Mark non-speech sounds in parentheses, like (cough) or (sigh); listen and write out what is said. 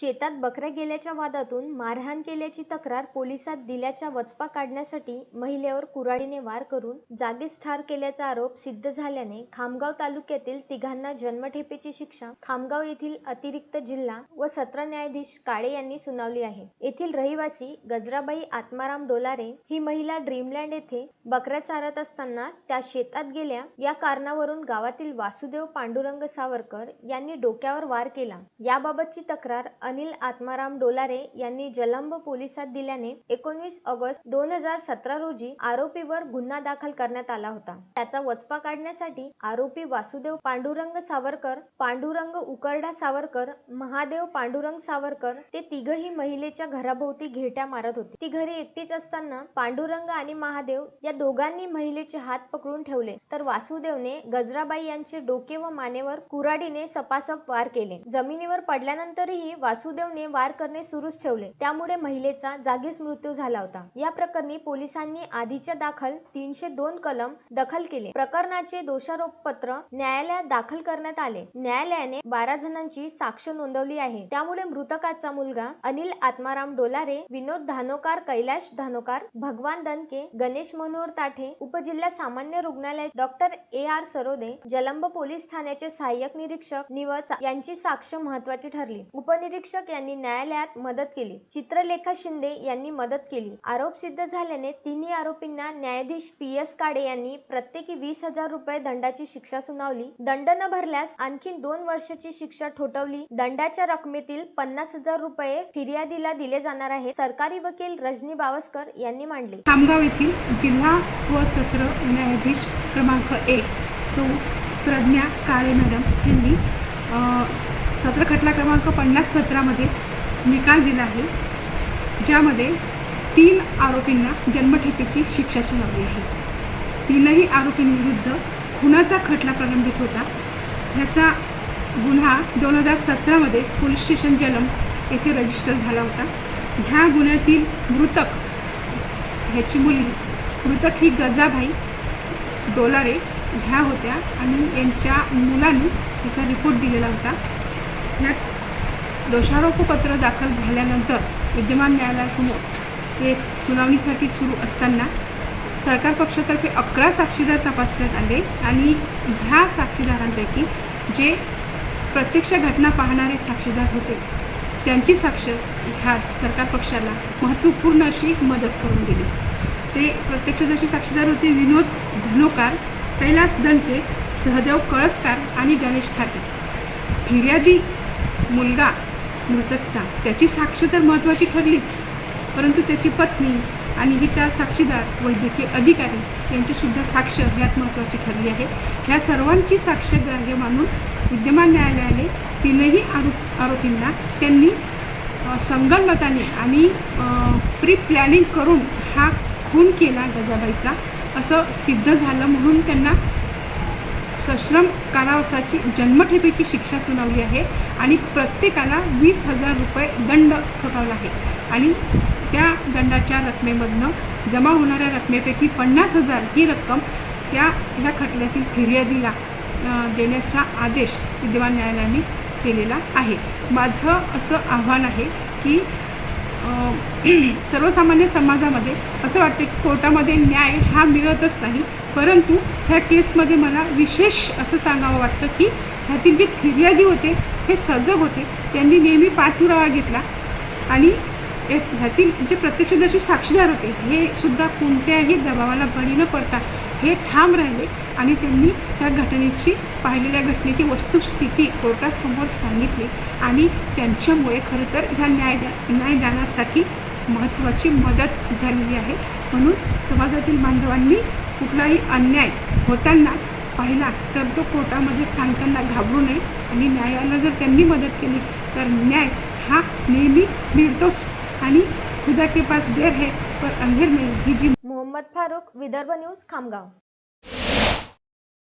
शेतात बकऱ्या गेल्याच्या वादातून मारहाण केल्याची तक्रार पोलिसात दिल्याच्या वचपा काढण्यासाठी महिलेवर कुऱ्हाडीने वार करून जागीच ठार केल्याचा आरोप सिद्ध झाल्याने खामगाव तालुक्यातील तिघांना जन्मठेपेची शिक्षा खामगाव येथील अतिरिक्त जिल्हा व सत्र न्यायाधीश काळे यांनी सुनावली आहे. येथील रहिवासी गजराबाई आत्माराम डोलारे ही महिला ड्रीमलँड येथे बकऱ्या चारत असताना त्या शेतात गेल्या. या कारणावरून गावातील वासुदेव पांडुरंग सावरकर यांनी डोक्यावर वार केला. याबाबतची तक्रार अनिल आत्माराम डोलारे यांनी जलंब पोलिसात दिल्याने एकोणवीस ऑगस्ट दोन हजार सतरा रोजी आरोपीवर गुन्हा दाखल करण्यात आला होता. त्याचा वचपा काढण्यासाठी आरोपी वासुदेव पांडुरंग सावरकर पांडुरंग उकरडा सावरकर महादेव पांडुरंग सावरकर ते तिघही महिलेच्या घराभोवती घेट्या मारत होते. ती घरी एकटीच असताना पांडुरंग आणि महादेव या दोघांनी महिलेचे हात पकडून ठेवले. तर वासुदेवने गजराबाई यांचे डोके व मानेवर कुऱ्हाडीने सपासप वार केले. जमिनीवर पडल्यानंतरही वासुदेवने वार करणे सुरूच ठेवले. त्यामुळे महिलेचा जागीच मृत्यू झाला होता. या प्रकरणी पोलिसांनी आधीच्या दाखल तीनशे दोन कलम दखल केले. प्रकरणाचे दोषारोपपत्र न्यायालयात दाखल करण्यात आले. न्यायालयाने बारा जणांची साक्ष नोंदवली आहे. त्यामुळे मृतकाचा मुलगा अनिल आत्माराम डोलारे विनोद धानोकार कैलाश धानोकार भगवान दनके गणेश मनोहर ताठे उपजिल्हा सामान्य रुग्णालय doctor A. R. Sarode Jalamb police ठाण्याचे सहाय्यक निरीक्षक निवच यांची साक्ष महत्वाची ठरली. उपनिरीक्षक यांनी न्यायालयात मदत केली. चित्रलेखा शिंदे यांनी मदत केली. आरोप सिद्ध झाल्याने तिन्ही आरोपींना न्यायाधीश पी एस काडे यांनी प्रत्येकी वीस हजार रुपये दंडाची शिक्षा सुनावली. दंड न भरल्यास आणखी दोन वर्षाची शिक्षा ठोठवली. दंडाच्या रकमेतील पन्नास हजार रुपये फिर्यादीला दिले जाणार आहे सरकारी वकील रजनी बावस्कर यांनी मांडले. खामगाव येथील जिल्हा व सत्र न्यायाधीश क्रमांक एक सौ प्रज्ञा काळे मॅडम यांनी सत्र खटला क्रमांक पन्नास सतरामध्ये निकाल दिला आहे ज्यामध्ये तीन आरोपींना जन्मठेपेची शिक्षा सुनावली आहे. तीनही आरोपींविरुद्ध खुनाचा खटला प्रलंबित होता. ह्याचा गुन्हा दोन हजार सतरामध्ये पोलीस स्टेशन जलम येथे रजिस्टर झाला होता. ह्या गुन्ह्यातील मृतक ह्याची मुलगी मृतक ही गजाभाई डोलारे ह्या होत्या आणि यांच्या मुलांनी याचा रिपोर्ट दिलेला होता. यात दोषारोपपत्र दाखल झाल्यानंतर विद्यमान न्यायालयासमोर केस सुनावणीसाठी सुरू असताना सरकार पक्षातर्फे अकरा साक्षीदार तपासण्यात आले आणि ह्या साक्षीदारांपैकी जे प्रत्यक्ष घटना पाहणारे साक्षीदार होते त्यांची साक्ष ह्या सरकार पक्षाला महत्त्वपूर्ण अशी मदत करून दिली. ते प्रत्यक्षदर्शी साक्षीदार होते विनोद धनोकार कैलास दणके सहदेव कळसकार आणि गणेश थाटे. फिर्यादी मुलगा मृतकचा त्याची साक्ष तर महत्त्वाची ठरलीच. परंतु त्याची पत्नी आणि हे चार साक्षीदार वैद्यकीय अधिकारी यांचीसुद्धा साक्ष यात महत्त्वाची ठरली आहे. या सर्वांची साक्ष ग्राह्य मानून विद्यमान न्यायालयाने तीनही आरोप आरोपींना त्यांनी अ, संगनमताने आणि प्री प्लॅनिंग करून हा खून केला गजाबाईचा. असं सिद्ध झालं म्हणून त्यांना सश्रम कारावासाची जन्मठेपेची शिक्षा सुनावली आहे आणि प्रत्येकाला वीस हजार रुपये दंड ठोठावला आहे. आणि त्या दंडाच्या रकमेमधनं जमा होणाऱ्या रकमेपैकी पन्नास हजार ही रक्कम त्या ह्या खटल्यातील फिर्यादीला देण्याचा आदेश विद्यमान न्यायालयाने केलेला आहे. माझं असं आव्हान आहे की (clears throat) सर्वसामान्य समाजामध्ये असं वाटतं की कोर्टामध्ये न्याय हा मिळतच नाही. परंतु ह्या केसमध्ये मला विशेष असं सांगावं वाटतं की ह्यातील जे फिर्यादी होते हे सजग होते त्यांनी नेहमी पाठपुरावा घेतला आणि ह्यातील जे प्रत्यक्षदर्शी साक्षीदार होते हे सुद्धा कोणत्याही दबावाला बळी न पडता हे ठाम राहिले आणि त्यांनी त्या घटनेची पाहिलेल्या घटनेची वस्तुस्थिती कोर्टासमोर सांगितली आणि त्यांच्यामुळे खरं तर ह्या न्यायदा न्यायदानासाठी महत्त्वाची मदत झालेली आहे. म्हणून समाजातील बांधवांनी कुठलाही अन्याय होताना पाहिला तर तो कोर्टामध्ये सांगताना घाबरू नये आणि न्यायाला जर त्यांनी मदत केली तर न्याय हा नेहमी मिळतोच. आणि खुदा के पास देर है पर अंधेर में ही जी मोहम्मद फारुख विदर्भ न्यूज खामगाव.